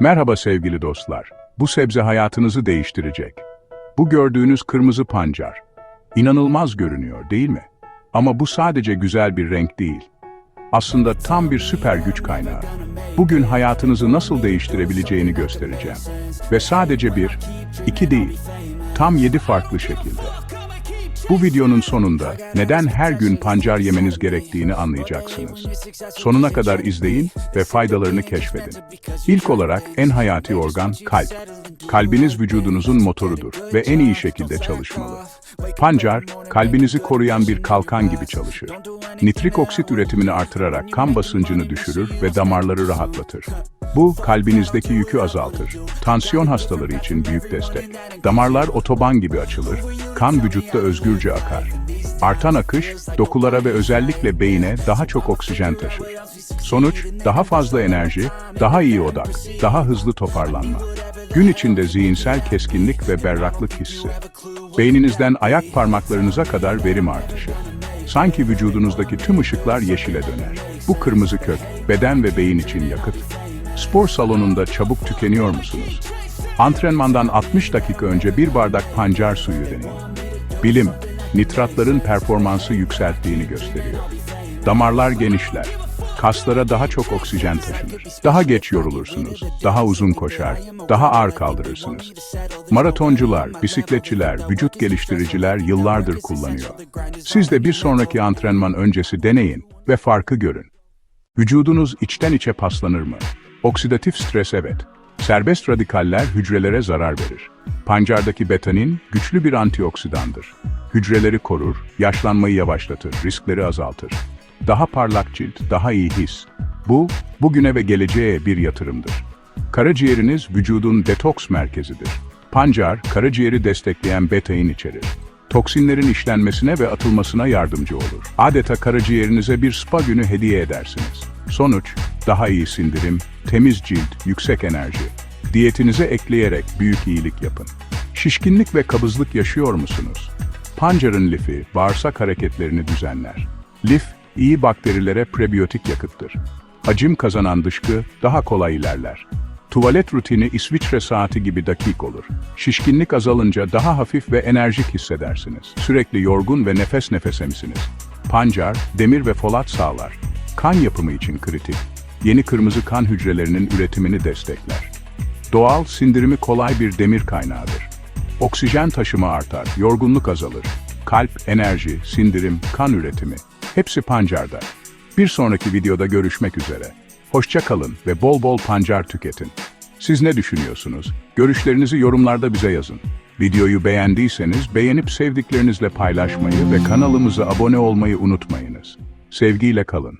Merhaba sevgili dostlar. Bu sebze hayatınızı değiştirecek. Bu gördüğünüz kırmızı pancar. İnanılmaz görünüyor değil mi? Ama bu sadece güzel bir renk değil. Aslında tam bir süper güç kaynağı. Bugün hayatınızı nasıl değiştirebileceğini göstereceğim. Ve sadece bir, iki değil, tam yedi farklı şekilde. Bu videonun sonunda neden her gün pancar yemeniz gerektiğini anlayacaksınız. Sonuna kadar izleyin ve faydalarını keşfedin. İlk olarak en hayati organ kalp. Kalbiniz vücudunuzun motorudur ve en iyi şekilde çalışmalı. Pancar, kalbinizi koruyan bir kalkan gibi çalışır. Nitrik oksit üretimini artırarak kan basıncını düşürür ve damarları rahatlatır. Bu, kalbinizdeki yükü azaltır. Tansiyon hastaları için büyük destek. Damarlar otoban gibi açılır, kan vücutta özgürce akar. Artan akış, dokulara ve özellikle beyine daha çok oksijen taşır. Sonuç, daha fazla enerji, daha iyi odak, daha hızlı toparlanma. Gün içinde zihinsel keskinlik ve berraklık hissi. Beyninizden ayak parmaklarınıza kadar verim artışı. Sanki vücudunuzdaki tüm ışıklar yeşile döner. Bu kırmızı kök, beden ve beyin için yakıt. Spor salonunda çabuk tükeniyor musunuz? Antrenmandan 60 dakika önce bir bardak pancar suyu deneyin. Bilim, nitratların performansı yükselttiğini gösteriyor. Damarlar genişler, kaslara daha çok oksijen taşınır. Daha geç yorulursunuz, daha uzun koşar, daha ağır kaldırırsınız. Maratoncular, bisikletçiler, vücut geliştiriciler yıllardır kullanıyor. Siz de bir sonraki antrenman öncesi deneyin ve farkı görün. Vücudunuz içten içe paslanır mı? Oksidatif stres evet. Serbest radikaller hücrelere zarar verir. Pancardaki betanin güçlü bir antioksidandır. Hücreleri korur, yaşlanmayı yavaşlatır, riskleri azaltır. Daha parlak cilt, daha iyi his. Bu, bugüne ve geleceğe bir yatırımdır. Karaciğeriniz vücudun detoks merkezidir. Pancar, karaciğeri destekleyen betain içerir. Toksinlerin işlenmesine ve atılmasına yardımcı olur. Adeta karaciğerinize bir spa günü hediye edersiniz. Sonuç, daha iyi sindirim, temiz cilt, yüksek enerji. Diyetinize ekleyerek büyük iyilik yapın. Şişkinlik ve kabızlık yaşıyor musunuz? Pancarın lifi bağırsak hareketlerini düzenler. Lif, iyi bakterilere prebiyotik yakıttır. Hacim kazanan dışkı daha kolay ilerler. Tuvalet rutini İsviçre saati gibi dakik olur. Şişkinlik azalınca daha hafif ve enerjik hissedersiniz. Sürekli yorgun ve nefes nefese misiniz? Pancar, demir ve folat sağlar. Kan yapımı için kritik. Yeni kırmızı kan hücrelerinin üretimini destekler. Doğal, sindirimi kolay bir demir kaynağıdır. Oksijen taşımı artar, yorgunluk azalır. Kalp, enerji, sindirim, kan üretimi. Hepsi pancarda. Bir sonraki videoda görüşmek üzere. Hoşça kalın ve bol bol pancar tüketin. Siz ne düşünüyorsunuz? Görüşlerinizi yorumlarda bize yazın. Videoyu beğendiyseniz beğenip sevdiklerinizle paylaşmayı ve kanalımıza abone olmayı unutmayınız. Sevgiyle kalın.